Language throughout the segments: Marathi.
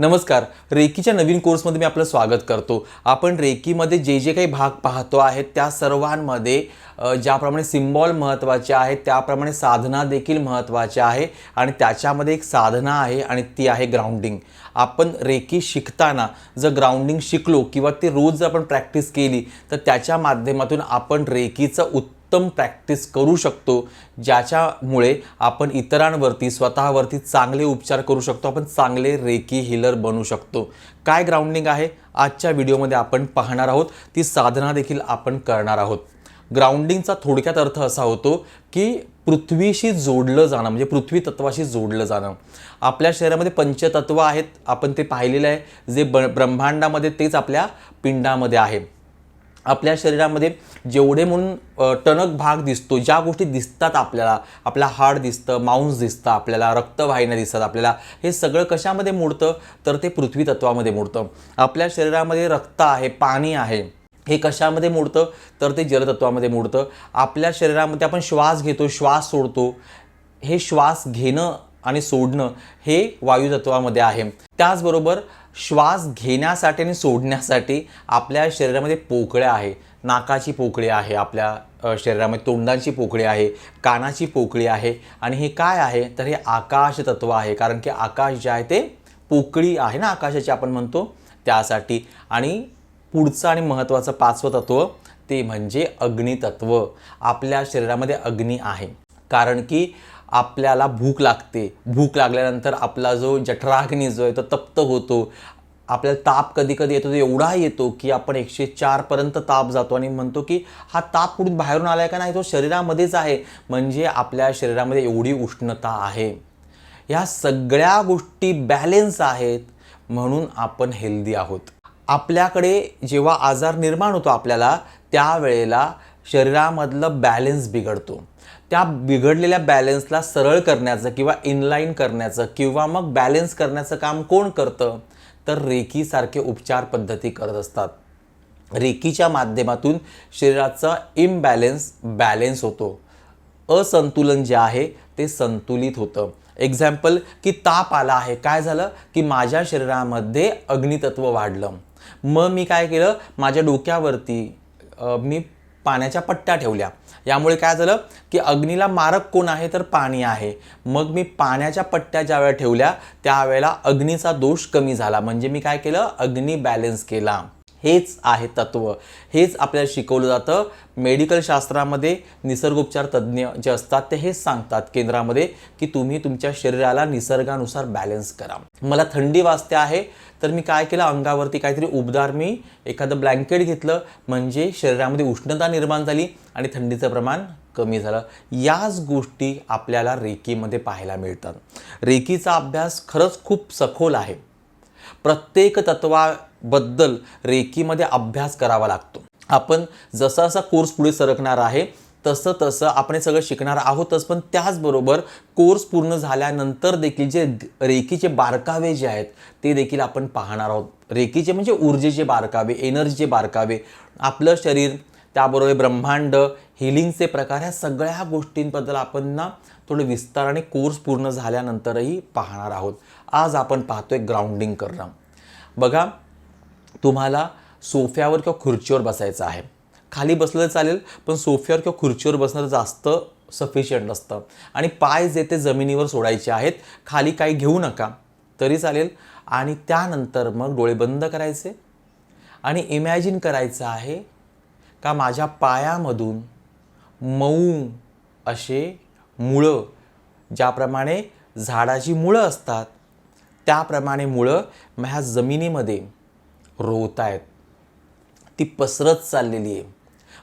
नमस्कार. रेकीच्या नवीन कोर्समध्ये मी आपलं स्वागत करतो. आपण रेकीमध्ये जे जे काही भाग पाहतो आहेत त्या सर्वांमध्ये ज्याप्रमाणे सिम्बॉल महत्त्वाचे आहेत त्याप्रमाणे साधना देखील महत्त्वाच्या आहे आणि त्याच्यामध्ये एक साधना आहे आणि ती आहे ग्राउंडिंग. आपण रेकी शिकताना जर ग्राउंडिंग शिकलो किंवा ते रोज जर आपण प्रॅक्टिस केली तर त्याच्या माध्यमातून आपण रेकीचं उत्तर उत्तम प्रॅक्टिस करू शकतो ज्याच्यामुळे आपण इतरांवरती स्वतःवरती चांगले उपचार करू शकतो आपण चांगले रेकी हिलर बनू शकतो. काय ग्राउंडिंग आहे? आजच्या व्हिडिओमध्ये आपण पाहणार आहोत. ती साधना देखील आपण करणार आहोत. ग्राउंडिंगचा थोडक्यात अर्थ असा होतो की पृथ्वीशी जोडलं जाणं म्हणजे पृथ्वी तत्वाशी जोडलं जाणं. आपल्या शरीरामध्ये पंचतत्व आहेत आपण ते पाहिलेलं आहे. जे ब ब्रह्मांडामध्ये तेच आपल्या पिंडामध्ये आहे. आपल्या शरीरामध्ये जेवढे म्हणून टणक भाग दिसतो ज्या गोष्टी दिसतात आपल्याला आपला हाड दिसतं मांस दिसतं आपल्याला रक्तवाहिन्या दिसतात आपल्याला हे सगळं कशामध्ये मोडतं? तर ते पृथ्वी तत्वामध्ये मोडतं. आपल्या शरीरामध्ये रक्त आहे पाणी आहे हे कशामध्ये मोडतं? तर ते जलतत्वामध्ये मोडतं. आपल्या शरीरामध्ये आपण श्वास घेतो श्वास सोडतो. हे श्वास घेणं आणि सोडणं हे वायुतत्वामध्ये आहे. त्याचबरोबर श्वास घेण्यासाठी आणि सोडण्यासाठी आपल्या शरीरामध्ये पोकळ्या आहे. नाकाची पोकळी आहे आपल्या शरीरामध्ये तोंडांची पोकळी आहे कानाची पोकळी आहे. आणि हे काय आहे? तर हे आकाश तत्व आहे. कारण की आकाश जे आहे ते पोकळी आहे ना आकाशाची आपण म्हणतो त्यासाठी. आणि पुढचं आणि महत्त्वाचं पाचवं तत्व ते म्हणजे अग्नितत्व. आपल्या शरीरामध्ये अग्नी आहे. कारण की आपल्याला भूक लागते. भूक लागल्यानंतर आपला जो जठराग्नी जो आहे तो तप्त होतो. आपल्याला ताप कधी कधी येतो तो एवढा येतो की आपण एकशे चारपर्यंत ताप जातो आणि म्हणतो की हा ताप कुठून बाहेरून आला आहे का नाही तो शरीरामध्येच आहे. म्हणजे आपल्या शरीरामध्ये एवढी उष्णता आहे. ह्या सगळ्या गोष्टी बॅलेन्स आहेत म्हणून आपण हेल्दी आहोत. आपल्याकडे जेव्हा आजार निर्माण होतो आपल्याला त्यावेळेला शरीरामधलं बॅलेन्स बिघडतो. त्या बिघडलेल्या बॅलेन्सला सरळ करण्याचं किंवा इनलाईन करण्याचं किंवा मग बॅलेन्स करण्याचं काम कोण करतं? तर रेकीसारखे उपचार पद्धती करत असतात. रेकीच्या माध्यमातून शरीराचा इम्बॅलेन्स बॅलेन्स होतो. असंतुलन जे आहे ते संतुलित होतं. एक्झाम्पल की ताप आला आहे. काय झालं? की माझ्या शरीरामध्ये अग्नितत्व वाढलं. मग मी काय केलं? माझ्या डोक्यावरती मी पाण्याच्या पट्ट्या ठेवल्या. यामुळे काय झालं की अग्नीला मारक कोण आहे तर पाणी आहे. मग मी पाण्याच्या पट्ट्या ज्या वेळेला ठेवल्या त्यावेळेला अग्नीचा दोष कमी झाला. म्हणजे मी काय केलं? अग्नी बॅलेन्स केला. हेच आहे तत्व. हेच आपल्याला शिकवलं जातं. मेडिकल शास्त्रामध्ये निसर्गोपचार तज्ज्ञ जे असतात ते हेच सांगतात केंद्रामध्ये की तुम्ही तुमच्या शरीराला निसर्गानुसार बॅलन्स करा. मला थंडी वाजते आहे तर मी काय केलं? अंगावरती काहीतरी उबदार मी एखादं ब्लँकेट घेतलं म्हणजे शरीरामध्ये उष्णता निर्माण झाली आणि थंडीचं प्रमाण कमी झालं. याच गोष्टी आपल्याला रेकीमध्ये पाहायला मिळतात. रेकीचा अभ्यास खरंच खूप सखोल आहे. प्रत्येक बद्दल रेकीमध्ये अभ्यास करावा लागतो. आपण जसा जसा कोर्स पुढे सरकणार आहे तसं तसं आपण हे सगळं शिकणार आहोतच. पण त्याचबरोबर कोर्स पूर्ण झाल्यानंतर देखील जे रेकीचे बारकावे जे आहेत ते देखील आपण पाहणार आहोत. रेकीचे म्हणजे ऊर्जेचे बारकावे एनर्जीचे बारकावे आपलं शरीर त्याबरोबर ब्रह्मांड हिलिंगचे प्रकार ह्या सगळ्या गोष्टींबद्दल आपण ना थोडं विस्ताराने कोर्स पूर्ण झाल्यानंतरही पाहणार आहोत. आज आपण पाहतोय ग्राउंडिंग करणं. बघा तुम्हाला सोफ्यावर किंवा खुर्चीवर बसायचं आहे. खाली बसलं चालेल पण सोफ्यावर किंवा खुर्चीवर बसणं जास्त सफिशियंट असतं आणि पाय जे ते जमिनीवर सोडायचे आहेत खाली काही घेऊ नका तरी चालेल. आणि त्यानंतर मग डोळे बंद करायचे आणि इमॅजिन करायचं आहे का माझ्या पायामधून मऊ असे मुळं ज्याप्रमाणे झाडाची मुळं असतात त्याप्रमाणे मुळं ह्या जमिनीमध्ये रोवत आहेत ती पसरत चाललेली आहे.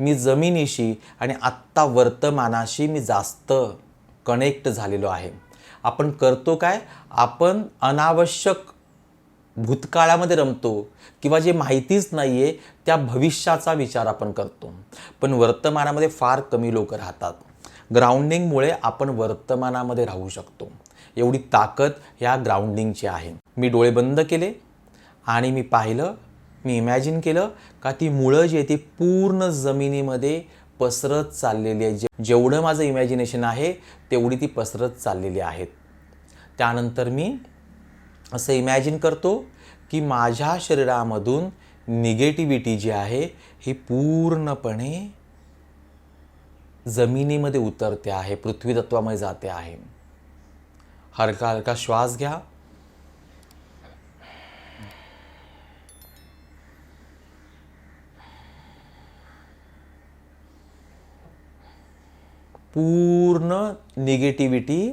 मी जमिनीशी आणि आत्ता वर्तमानाशी मी जास्त कनेक्ट झालेलो आहे. आपण करतो काय? आपण अनावश्यक भूतकाळामध्ये रमतो किंवा जे माहितीच नाही आहे त्या भविष्याचा विचार आपण करतो. पण वर्तमानामध्ये फार कमी लोक राहतात. ग्राउंडिंगमुळे आपण वर्तमानामध्ये राहू शकतो. एवढी ताकद ह्या ग्राउंडिंगची आहे. मी डोळे बंद केले. आणि मी पाहिलं मी इमॅजिन केलं का ती मुळं जी आहे ती पूर्ण जमिनीमध्ये पसरत चाललेली आहे जे जेवढं माझं इमॅजिनेशन आहे तेवढी ती पसरत चाललेली आहेत. त्यानंतर मी असं इमॅजिन करतो की माझ्या शरीरामधून निगेटिव्हिटी जी आहे ही पूर्णपणे जमिनीमध्ये उतरते आहे पृथ्वी तत्वामध्ये जाते आहे. हलका हलका श्वास घ्या. पूर्ण निगेटिव्हिटी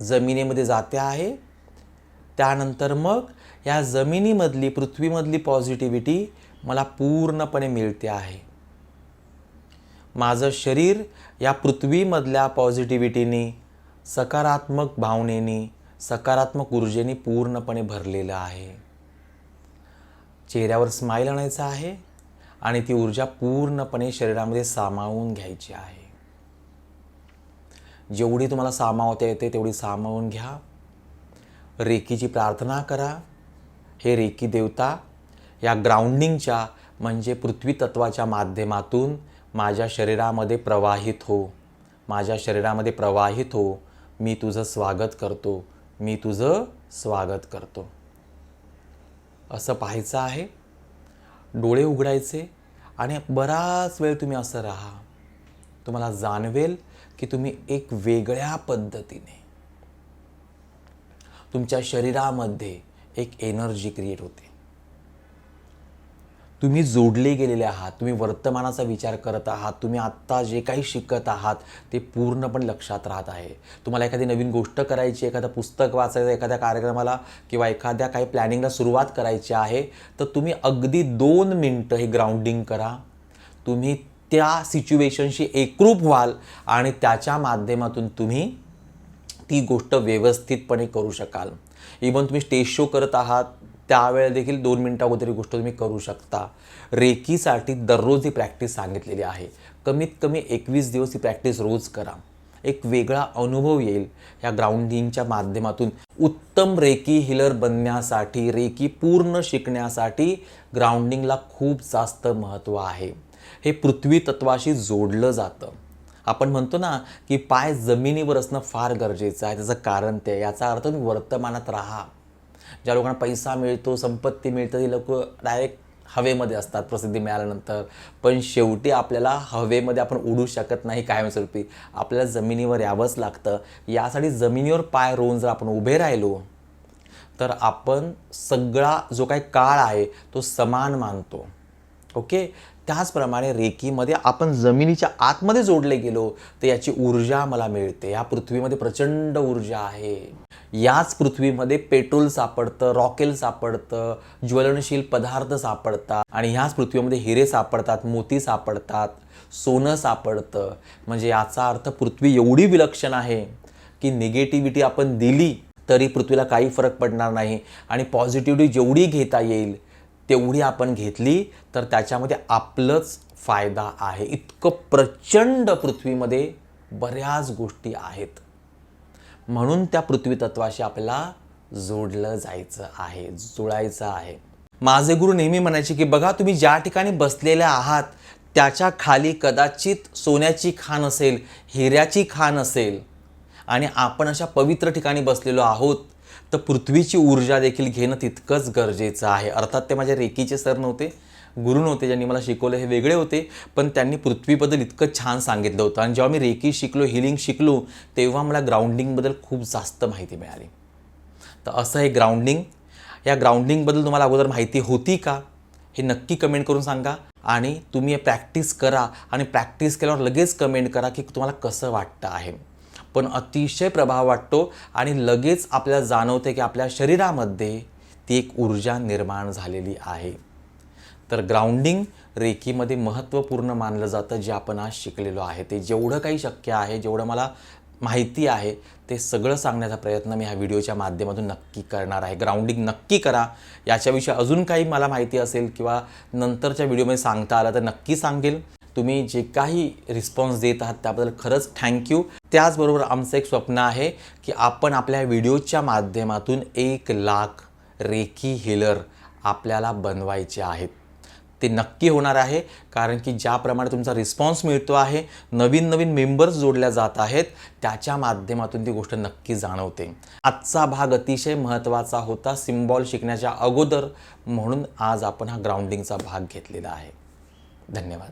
जमिनीमध्ये जाते आहे. त्यानंतर मग या जमिनीमधली पृथ्वीमधली पॉझिटिव्हिटी मला पूर्णपणे मिळते आहे. माझं शरीर या पृथ्वीमधल्या पॉझिटिव्हिटीने सकारात्मक भावनेने सकारात्मक ऊर्जेने पूर्णपणे भरलेलं आहे. चेहऱ्यावर स्माईल आणायचं आहे आणि ती ऊर्जा पूर्णपणे शरीरामध्ये सामावून घ्यायची आहे. जेवढी तुम्हाला सामावता येते तेवढी सामावून घ्या. रेकीची प्रार्थना करा. हे रेकी देवता या ग्राउंडिंगच्या म्हणजे पृथ्वी तत्वाच्या माध्यमातून माझ्या शरीरामध्ये प्रवाहित हो. माझ्या शरीरामध्ये प्रवाहित हो. मी तुझं स्वागत करतो. मी तुझं स्वागत करतो. असं पाहायचं आहे. डोळे उघडायचे आणि बराच वेळ तुम्ही असं राहा. तुम्हाला जाणवेल की तुम्ही एक वेगळ्या पद्धतीने तुमच्या शरीरामध्ये एक एनर्जी क्रिएट होते. तुम्ही जोडले गेलेले आहात तुम्ही वर्तमानाचा विचार करत आहात तुम्ही आत्ता जे काही शिकत आहात ते पूर्णपणे लक्षात राहत आहे. तुम्हाला एखादी नवीन गोष्ट करायची एखादं पुस्तक वाचायचं एखाद्या कार्यक्रमाला किंवा एखाद्या काही प्लॅनिंगला सुरुवात करायची आहे तर तुम्ही अगदी दोन मिनटं हे ग्राउंडिंग करा. तुम्ही त्या सिच्युएशनशी एकरूप व्हाल आणि त्याच्या माध्यमातून तुम्ही ती गोष्ट व्यवस्थितपणे करू शकाल. इवन तुम्ही स्टेज शो करत आहात त्यावेळेला देखील दोन मिनटं अगोदर गोष्ट तुम्ही करू शकता. रेकीसाठी दररोज ही प्रॅक्टिस सांगितलेली आहे. कमीत कमी एकवीस दिवस ही प्रॅक्टिस रोज करा. एक वेगळा अनुभव येईल. या ग्राउंडिंगच्या माध्यमातून उत्तम रेकी हिलर बनण्यासाठी रेकी पूर्ण शिकण्यासाठी ग्राउंडिंगला खूप जास्त महत्त्व आहे. हे पृथ्वी तत्वाशी जोडलं जातं. आपण म्हणतो ना की पाय जमिनीवर असणं फार गरजेचं आहे. त्याचं कारण ते याचा अर्थ तुम्ही वर्तमानात राहा. ज्या लोकांना पैसा मिळतो संपत्ती मिळतं ती लोक डायरेक्ट हवेमध्ये असतात प्रसिद्धी मिळाल्यानंतर. पण शेवटी आपल्याला हवेमध्ये आपण उडू शकत नाही कायमस्वरूपी. आपल्याला जमिनीवर यावंच लागतं. यासाठी जमिनीवर पाय रोवून जर आपण उभे राहिलो तर आपण सगळा जो काही काळ आहे तो समान मानतो. ओके? त्याचप्रमाणे रेकीमध्ये आपण जमिनीच्या आतमध्ये जोडले गेलो तर याची ऊर्जा मला मिळते. या पृथ्वीमध्ये प्रचंड ऊर्जा आहे. याच पृथ्वीमध्ये पेट्रोल सापडतं रॉकेल सापडतं ज्वलनशील पदार्थ सापडतात आणि ह्याच पृथ्वीमध्ये हिरे सापडतात मोती सापडतात सोनं सापडतं. म्हणजे याचा अर्थ पृथ्वी एवढी विलक्षण आहे की निगेटिव्हिटी आपण दिली तरी पृथ्वीला काही फरक पडणार नाही. आणि पॉझिटिव्हिटी जेवढी घेता येईल तेवढी आपण घेतली तर त्याच्यामध्ये आपलंच फायदा आहे. इतकं प्रचंड पृथ्वीमध्ये बऱ्याच गोष्टी आहेत. म्हणून त्या पृथ्वी तत्वाशी आपल्याला जोडलं जायचं आहे जुळायचं आहे. माझे गुरु नेहमी म्हणायचे की बघा तुम्ही ज्या ठिकाणी बसलेले आहात त्याच्याखाली कदाचित सोन्याची खाण असेल हिऱ्याची खाण असेल. आणि आपण अशा पवित्र ठिकाणी बसलेलो आहोत तर पृथ्वीची ऊर्जा देखील घेणं तितकंच गरजेचं आहे. अर्थात ते माझ्या रेकीचे सर नव्हते गुरु नव्हते ज्यांनी मला शिकवलं हे वेगळे होते पण त्यांनी पृथ्वीबद्दल इतकं छान सांगितलं होतं. आणि जेव्हा मी रेकी शिकलो हिलिंग शिकलो तेव्हा मला ग्राउंडिंगबद्दल खूप जास्त माहिती मिळाली. तर असं हे ग्राउंडिंग या ग्राउंडिंगबद्दल तुम्हाला अगोदर माहिती होती का? हे नक्की कमेंट करून सांगा. आणि तुम्ही हे प्रॅक्टिस करा. आणि प्रॅक्टिस केल्यावर लगेच कमेंट करा की तुम्हाला कसं वाटतं आहे. पण अतिशय प्रभाव वाटतो आणि लगेच आपल्याला जाणवते की आपल्या शरीरामध्ये ती एक ऊर्जा निर्माण झालेली आहे. तर ग्राउंडिंग रेकीमध्ये महत्त्वपूर्ण मानलं जातं जे आपण आज शिकलेलो आहे. ते जेवढं काही शक्य आहे जेवढं मला माहिती आहे ते सगळं सांगण्याचा प्रयत्न मी ह्या व्हिडिओच्या माध्यमातून नक्की करणार आहे. ग्राउंडिंग नक्की करा. याच्याविषयी अजून काही मला माहिती असेल किंवा नंतरच्या व्हिडिओमध्ये सांगता आलं तर नक्की सांगेल. तुम्ही जे काही रिस्पॉन्स देत आहात त्याबद्दल खरंच थँक्यू त्याचबरोबर आमचं एक स्वप्न आहे की आपण आपल्या व्हिडिओच्या माध्यमातून एक लाख रेकी हिलर आपल्याला बनवायचे आहेत. ते नक्की होणार आहे कारण की ज्याप्रमाणे तुमचा रिस्पॉन्स मिळतो आहे नवीन नवीन मेंबर्स जोडल्या जात आहेत त्याच्या माध्यमातून ती गोष्ट नक्की जाणवते. आजचा भाग अतिशय महत्त्वाचा होता सिम्बॉल शिकण्याच्या अगोदर म्हणून आज आपण हा ग्राउंडिंगचा भाग घेतलेला आहे. धन्यवाद.